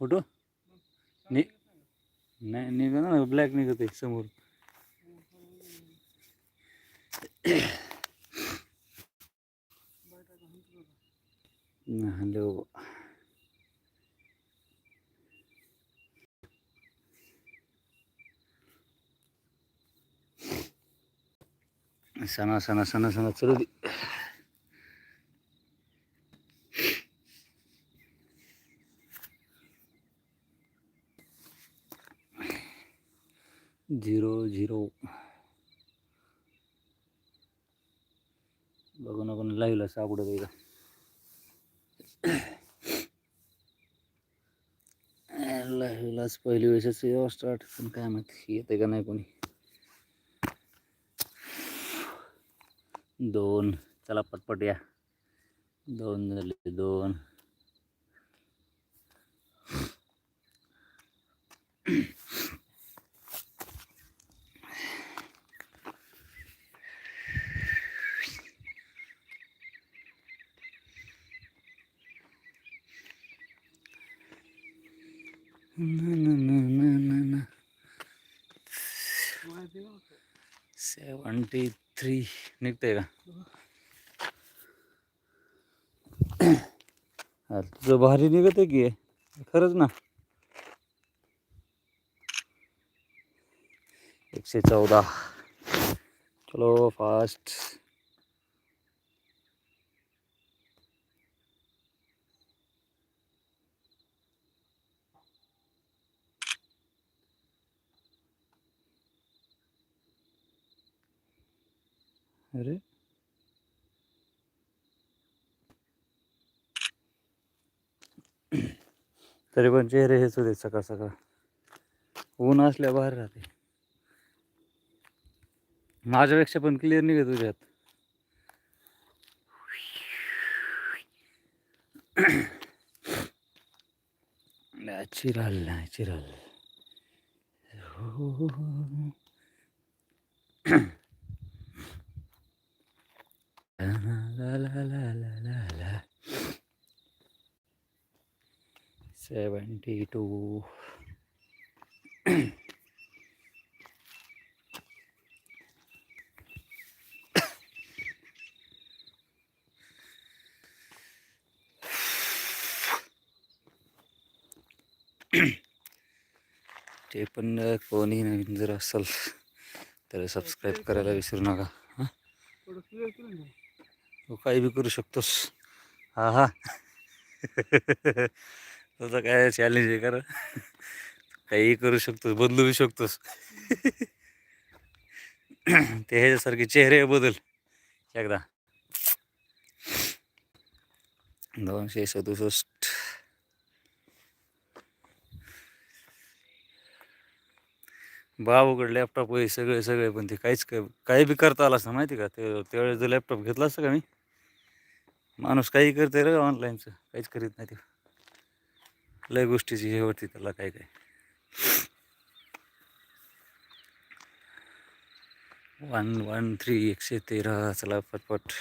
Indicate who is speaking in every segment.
Speaker 1: Photo नि नाही निघा ना ब्लॅक निघत आहे समोर. हॅलो. सणा सणा सणा सणा चलू दे. Zero zero. बघून ना लाईव्हला सापडत आहे का लाईव्हलाच पहिली वेळेसच यावं स्टार्ट पण काय माहिती येते का नाही कोणी? दोन. चला पटपट या. दोन झाले दोन ना ना ना ना ना ना ट्वेंटी थ्री निघतंय का? तुझं भारी निघत आहे की खरंच ना. एकशे चौदा. चलो फास्ट अरे. तरी पण चेहरे हेच होते सकाळ सकाळ. ऊन असल्या बाहेर राहते. माझ्यापेक्षा पण क्लिअर निघत तुझ्यात. चिराल नाही चिराल. हो. हो, हो, हो. Seventy two. ते पण कोणी नवीन जर असेल तर सबस्क्राईब करायला विसरू नका हां? तू काही बी करू शकतोस. हा हा. तुझं काय चॅलेंज आहे कारण काही करू शकतोस बदलू बी शकतोस. ते ह्याच्यासारखे चेहरे बदल. एकदा. दोनशे सदुसष्ट. बाबूकडे लॅपटॉप वगैरे सगळे सगळे पण ते काहीच क- काही बी करता आलं असतं माहिती का? ते त्यावेळेस जर लॅपटॉप घेतला असतं का मी? माणूस काही करते रे ऑनलाईनचं काहीच करीत नाही ते. लय गोष्टीची हे होती त्याला काय काय. वन वन थ्री एकशे तेरा चला पटपट.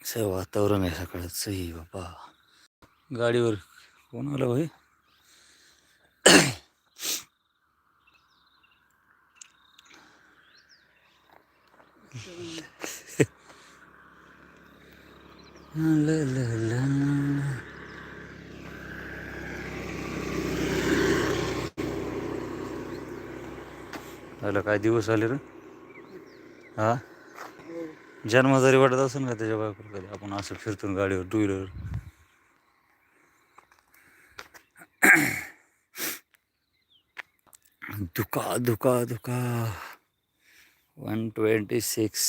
Speaker 1: असं वातावरण आहे सकाळचं. ही बाबा. गाडीवर कोण आलं भाई? ला ला ला आलं काय दिवस आले रे? हा? जन्म जरी वाटत असेल ना त्याच्या बायकोला कधी? आपण असं फिरतो गाडीवर टू व्हीलर धुका धुका धुका. वन ट्वेंटी सिक्स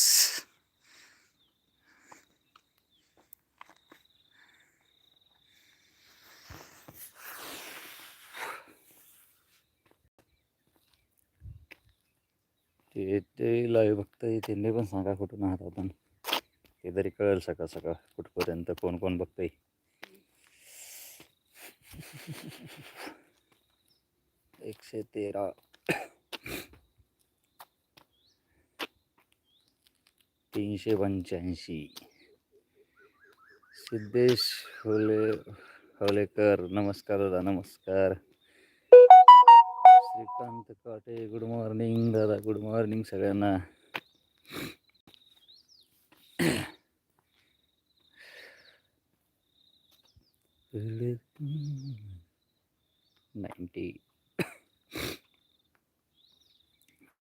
Speaker 1: ते ते लाईव्ह बघताय त्यांनी पण सांगा कुठून आहात आपण. ते तरी कळेल सकाळ सकाळ कुठपर्यंत कोण कोण बघतंय. एकशे तेरा. तीनशे पंच्याऐंशी. सिद्धेश होले होलेकर नमस्कार दादा नमस्कार. श्रीकांत काटे गुड मॉर्निंग दादा गुड मॉर्निंग सगळ्यांना नाईन्टी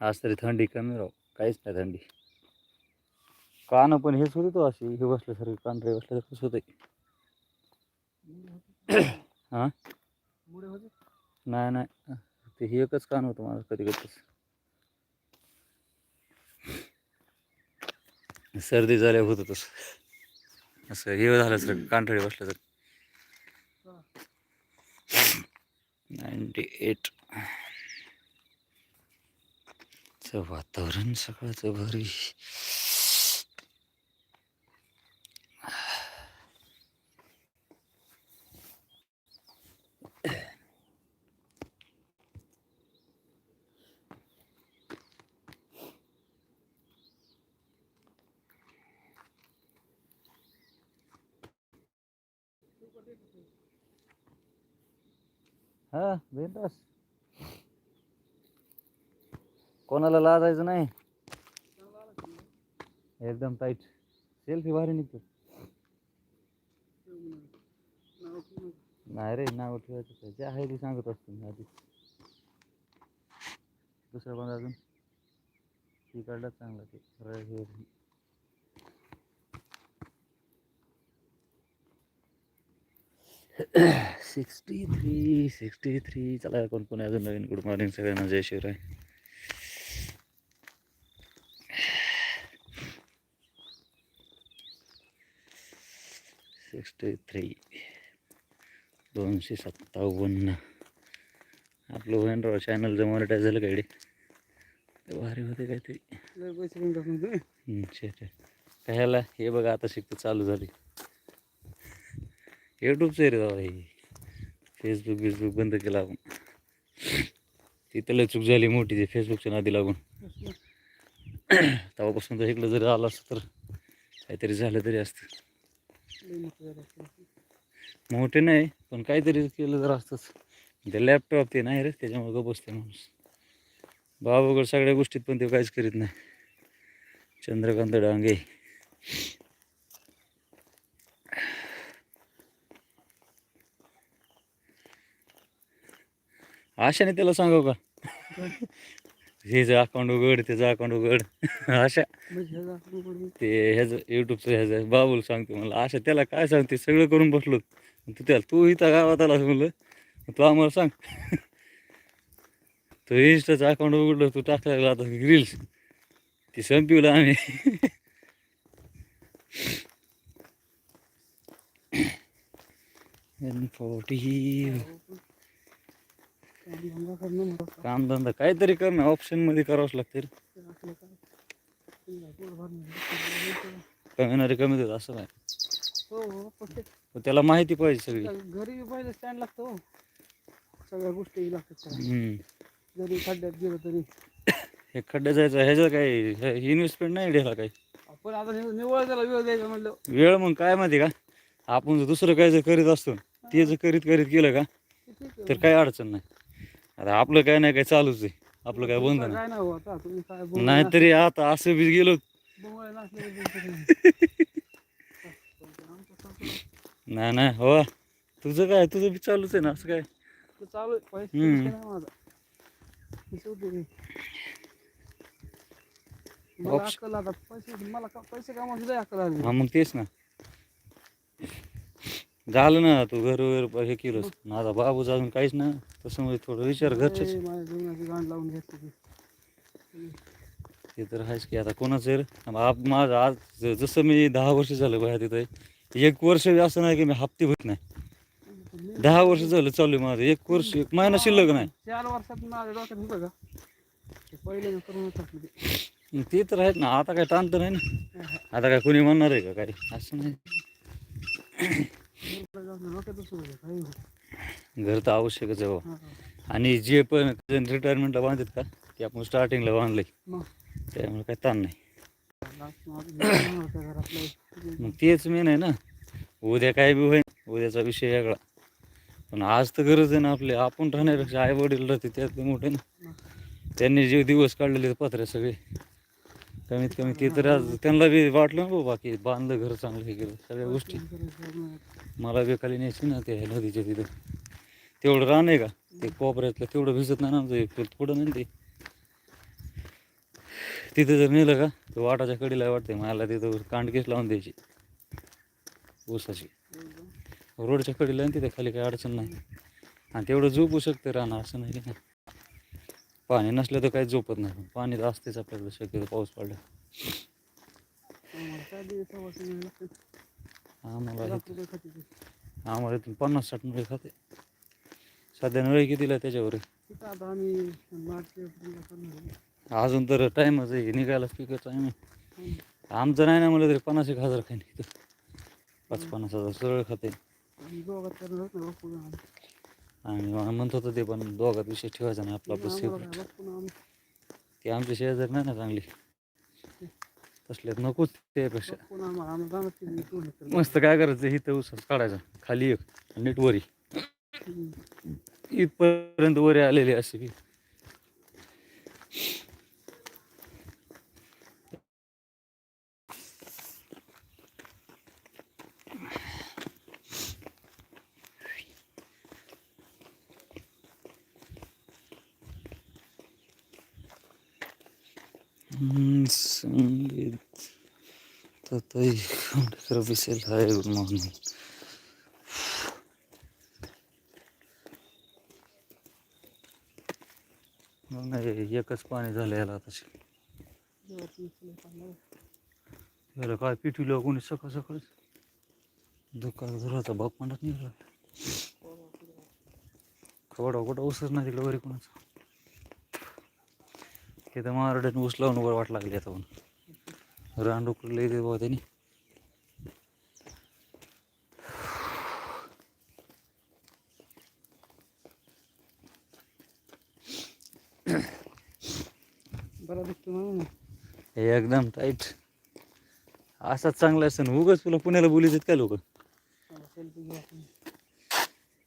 Speaker 1: आज तरी थंडी कमी राव काहीच नाही थंडी कान पण हेच होते तो अशी हे बसल्यासारखे कांढरे बसल्यासारखं कसं होते हां
Speaker 2: मुळे होते
Speaker 1: नाही नाही ते हे एकच कान होतं माझं कधी कधीच सर्दी झाल्या होत तसं. असं हे झालं सर कानठळी बसलं तर नाईन्टी एट वातावरण सकाळचं भारी हा बिंदास. कोणाला लाजायचं नाही. एकदम टाईट सेल्फी भारी निघतो. नाही रे नाव ठेवायचं जे आहे ते सांगत असतो मी आधी. दुसरं पण अजून? ती काढला चांगला ते र- हे सिक्स्टी थ्री सिक्स्टी थ्री. चला कोण कोणी अजून नवीन? गुड मॉर्निंग सगळ्यांना. जय शिवराय. Sixty three. दोनशे सत्तावन्न. आपलं होईन चॅनल मॉनिटाईज झालं काय भारी होते काहीतरी. शे कशाला? हे बघा आता शिकत चालू झाली. यूट्यूबचं आहे रे बाबा हे. फेसबुक बिसबुक बंद केलं आपण. तिथं लय चूक झाली मोठी ते फेसबुकच्या नादी लागून. तेव्हापासून तर इकडं जरी आलं असतं तर काहीतरी झालं तरी असतं.
Speaker 2: मोठे
Speaker 1: नाही पण काहीतरी केलं जर असतंच. ते लॅपटॉप ते नाही रे त्याच्यामुळे गप बसते माणूस. बाबाकडे सगळ्या गोष्टीत पण ते काहीच करीत नाही. चंद्रकांत डांगे. आशाने त्याला सांगू का? हेच अकाउंट उघड त्याचं अकाउंट उघड. आशा. ते ह्याचं यूट्यूबचं ह्याचं बाबूला सांगतो मला आशा त्याला काय सांगते? सगळं करून बसलो. तू त्याला तू इथं गावात आलास म्हणलं. तू आम्हाला सांग. तो इन्स्टाचं अकाउंट उघडलं तू टाकला आता रील्स ती संपवलं आम्ही. फोर्टी
Speaker 2: काम धंदा करणं महत्त्वाचं
Speaker 1: कामधंदा काहीतरी करणं ऑप्शनमध्ये करावंच लागते. कमी ना रे कमी देत असं नाही
Speaker 2: हो हो
Speaker 1: त्याला माहिती पाहिजे सगळी
Speaker 2: घरी बी पहिले स्टँड लागतो हो. सगळ्या गोष्टी लागतात. जरी खड्ड्यात गेलं तरी
Speaker 1: हे खड्डे जायचं ह्याचं काही इन्व्हेस्टमेंट नाही ढेला काही
Speaker 2: आपण आता नि- निव्वळ त्याला वेळ द्यायचा म्हणलं
Speaker 1: वेळ मग काय माहिती का आपण जर दुसरं काय जर करीत असतो ते जर करीत करीत केलं का. तर काही अडचण नाही आता आपलं काय नाही काय चालूच आहे. आपलं काय बंद नाही
Speaker 2: हो आता तुम्ही काय बोंबळे
Speaker 1: नाहीतरी आता असं बी गेलो.
Speaker 2: तुमचं काय. आमचं
Speaker 1: नाही. नाही हो. तुझं काय तुझं बी चालूच आहे ना असं काय?
Speaker 2: ते चालू आहे. पैसे
Speaker 1: हम्म.
Speaker 2: पैसे नाही माझा. मी शेवटी रे. मला अक्कल आता पैसे मला का- पैसे कामाची लय अक्कल आली.
Speaker 1: हा मग तेच ना. झालं ना तू घर वगैरे हे केलंस ना आता बाबूच अजून काहीच ना तसं म्हणजे थोडं विचार घरचेच.
Speaker 2: लावून घेतली ती.
Speaker 1: तर आहेच की आता कोणाचं? आप माझं आज जसं मी दहा वर्ष झालं बाहेर तिथं एक वर्ष असं नाही की मी हप्ते होत नाही. दहा वर्ष झालं चालू आहे माझं. एक वर्ष एक महिना शिल्लक नाही.
Speaker 2: चार वर्षात माझ्या डोक्यात होतं का? ते पहिले करून
Speaker 1: तर आहेत ना आता काय ताण तर नाही ना आता काय कोणी म्हणणार आहे का? काय? असं नाही
Speaker 2: डोक्यातच होतं काही हो.
Speaker 1: घर तर आवश्यकच आहे बाबा
Speaker 2: हा.
Speaker 1: आणि जे पण रिटायरमेंटला बांधतात का ते आपण स्टार्टिंगला बांधलंय.
Speaker 2: मग?
Speaker 1: त्यामुळे काय ताण नाही. मग तेच मेन आहे ना. उद्या काय बी होईल उद्याचा विषय वेगळा. पण आज तर गरज आहे ना आपली आपण राहण्यापेक्षा आई वडील राहते त्यात मोठे ना. त्यांनी जे दिवस काढलेले पत्रे सगळे कमीत कमी ते तर आज त्यांना बी वाटलं ना बाबा की बांधलं घर चांगलं हे केलं सगळ्या गोष्टी. मला बी खाली न्यायची ना ते नदीच्या तिथं. तेवढं रान आहे का? ते कोपऱ्यातलं तेवढं भिजत नाही ना आमचं पुढं नाही ते. तिथं जर नेलं का तर वाटाच्या कडीला वाटते मला तिथं कांडकेस लावून द्यायची. ऊसाची. रोडच्या कडीला आणि तिथे खाली काही अडचण नाही. आणि तेवढं झोपू शकते राहणं असं नाही ना पाणी नसलं तर काही झोपत नाही. पाणी तर असतेच आपल्याकडे शक्यतो पाऊस पडला. आम्हाला आम्हाला इथून पन्नास साठ नळे खाते. सध्या नळे कितीला त्याच्यावर? अजून तर टाईमच आहे निघायला स्पीकर टाईम आहे? आमचं नाही ना म्हणलं तरी पन्नास एक हजार काही नाही पाच पन्नास हजार सरळ खाते. आणि म्हणत होतं ते पण दोघात विषय ठेवायचा नाही आपला आपलं सेपरेट ते आमचे शेजार नाही ना चांगली. तसल्यात नकोच त्यापेक्षा. मस्त काय करायचं? इथं उसाच काढायचा. खाली एक नीट वरी. इथपर्यंत वरी आलेली असे संगीत ततई खांडेकर बिसेल हाय गुड मॉर्निंग नाही एकच पाणी झालं याला आता. याला काय पिठीला कोणी सकाळ सकाळ दुकान धराचा बाप म्हणत नाही खवडा कुठं उसर नाही तिकडे वरी कोणाचा? तर महाराष्ट्राने ऊस लावून वर वाट लागली आता पण रान डोकलं येते बाबा त्यांनी.
Speaker 2: बरा दिसतो ना मग.
Speaker 1: हे एकदम टाईट असाच चांगला असतं उगाच तुला पुण्याला बोलीत काय लोक.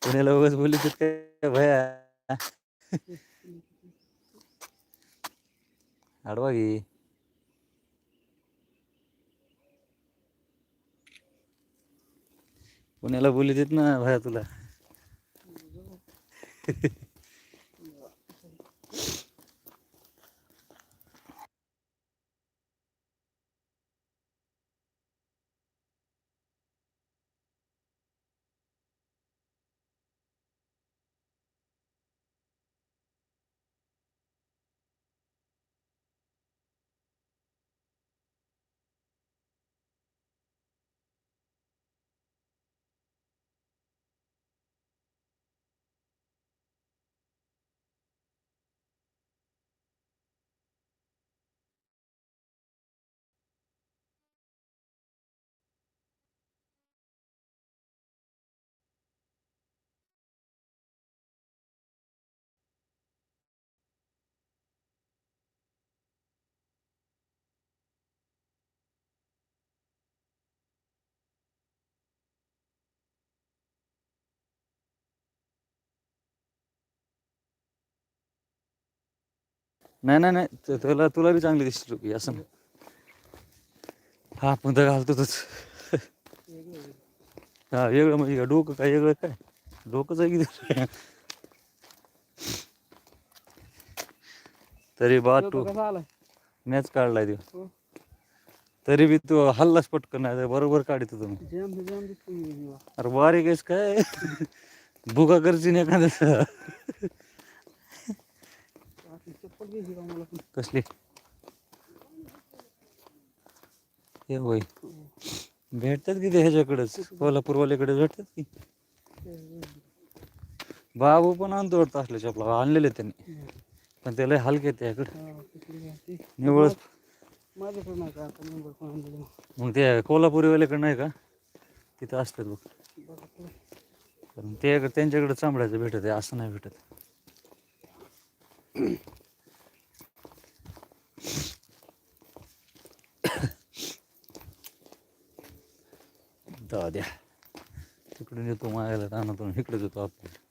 Speaker 1: पुण्याला उगाच बोलीत काय? भया. आडवा घे पुण्याला बोलीत येत ना भया तुला? नाही नाही नाही तुला तुला बी चांगली दिसली टोपी असं. हा पण तर घालतो तोच
Speaker 2: वेगळं आहे.
Speaker 1: हा वेगळं म्हणजे काय डोकं काय वेगळं काय डोकंच आहे की तरी बा
Speaker 2: तो
Speaker 1: मॅच काढलाय तू
Speaker 2: हो.
Speaker 1: तरी बी तू हल्लाच पटकन नाही बरोबर काढतो तुम्ही. अरे बारीक आहेस काय भुका करची नाही एखाद्या
Speaker 2: आपली चप्पल घ्यायची का मला पण?
Speaker 1: कसली? हे होय. भेटतात की ते ह्याच्याकडंच? कोल्हापूरवाल्याकडे भेटतात की? बाबू पण आणतो वाटतं असले चपला आणलेले त्यांनी. पण त्याला हलके त्याकडे.
Speaker 2: हा, ते-
Speaker 1: निवळच
Speaker 2: नाही का
Speaker 1: मग ते कोल्हापुरीवाल्याकडे नाही का? तिथं असतात बघ.
Speaker 2: बघा
Speaker 1: ते त्यांच्याकडे चांबड्याचं भेटत आहे. असं नाही भेटत. दाद्या तिकडून येतो मायाला रानातून. इकडेच येतो आपल्याला